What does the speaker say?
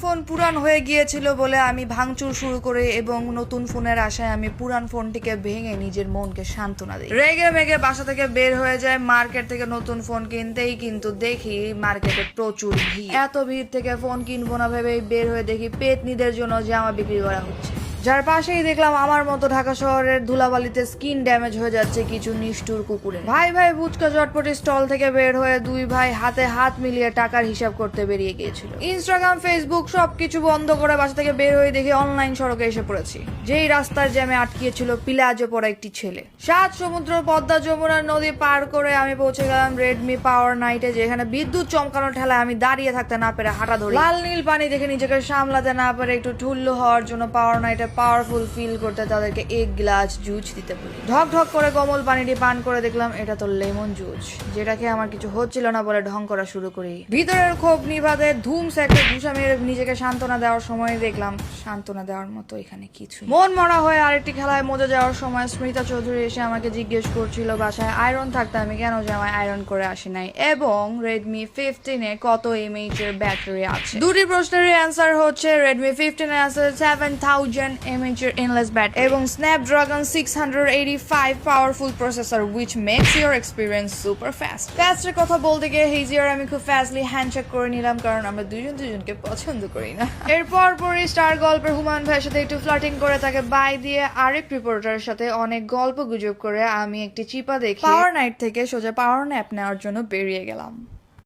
Phone পুরান হয়ে গিয়েছিল বলে আমি ভাঙচুর শুরু করে এবং নতুন ফোনের আশায় আমি পুরান ফোনটিকে ভেঙে নিজের মনকে সান্ত্বনা দিই। রেগে মেগে বাসা থেকে বের হয়ে যায়, মার্কেট থেকে নতুন ফোন কিনতেই কিন্তু দেখি মার্কেটে প্রচুর ভিড়। এত ভিড় থেকে ফোন কিনবো না ভেবেই বের হয়ে দেখি পেতনিদের জন্য জামা বিক্রি করা হচ্ছে। যার পাশেই দেখলাম আমার মতো ঢাকা শহরের ধুলাবালিতে স্কিন ড্যামেজ হয়ে যাচ্ছে কিছু নিষ্ঠুর কুকুরে। ভাই ভাই বুচকা চটপটি স্টল থেকে বের হয়ে দুই ভাই হাতে হাত মিলিয়ে টাকার হিসাব করতে বেরিয়ে গিয়েছিল। ইনস্টাগ্রাম ফেসবুক সবকিছু বন্ধ করে বাসা থেকে বের হয়ে দেখি অনলাইন সড়কে এসে পড়েছি। যেই রাস্তার জ্যামে আটকিয়েছিল পিলাজে পড়া একটি ছেলে। সাত সমুদ্র, পদ্মা, যমুনা নদী পার করে আমি পৌঁছে গেলাম রেডমি পাওয়ার নাইটে যেখানে বিদ্যুৎ চমকানো ঠেলায় আমি দাঁড়িয়ে থাকতে না পেরে হাঁটা ধরি। লাল নীল পানি দেখে নিজেকে সামলাতে না পারে একটু ঠুল্লু হওয়ার জন্য পাওয়ার নাইটে পাওয়ারফুল ফিল করতে তাদেরকে এক গ্লাস জুস দিতে বলি। ঢক ঢক করে কোমল পানিটি পান করে দেখলাম, এটা তো লেমন জুস যেটাকে আমার কিছু হচ্ছিল না বলে ঢং করা শুরু করি। ভিতরের ক্ষোভ নিভাতে ধুম একটা ঘুষা মেরে নিজেকে সান্ত্বনা দেওয়ার সময় দেখলাম, সান্ত্বনা দেওয়ার মতো এখানে কিছু মন মরা হয়ে আরেকটি খেলায় মজা যাওয়ার সময় স্মিতা চৌধুরী এসে আমাকে জিজ্ঞেস করছিল, বাসায় আয়রন থাকতে আমি কেন জামায় আয়রন করে আসি নাই? এবং রেডমি ফিফটিনে কত এমএইচ এর ব্যাটারি আছে? দুটি প্রশ্নের অ্যান্সার হচ্ছে রেডমি ফিফটিন আছে সেভেন থাউজেন্ড এমএইচ এর ইনলেস ব্যাটারি এবং Snapdragon six hundred eighty five powerful processor which makes your experience super fast ফাস্টের কথা বলতে গিয়ে হেজিয়ার আমি খুব ফাস্টলি হ্যান্ডশেক করে নিলাম কারণ আমরা দুজন দুজনকে পছন্দ করি না। এরপর পরই স্টার গল্পের হুমায়ুন ভাইয়ের সাথে একটু ফ্লার্টিং করে তাকে বাই দিয়ে আরেক রিপোর্টারের সাথে অনেক গল্প গুজব করে আমি একটি চিপা দেখি পাওয়ার নাইট থেকে সোজা পাওয়ার ন্যাপ নেওয়ার জন্য বেরিয়ে গেলাম।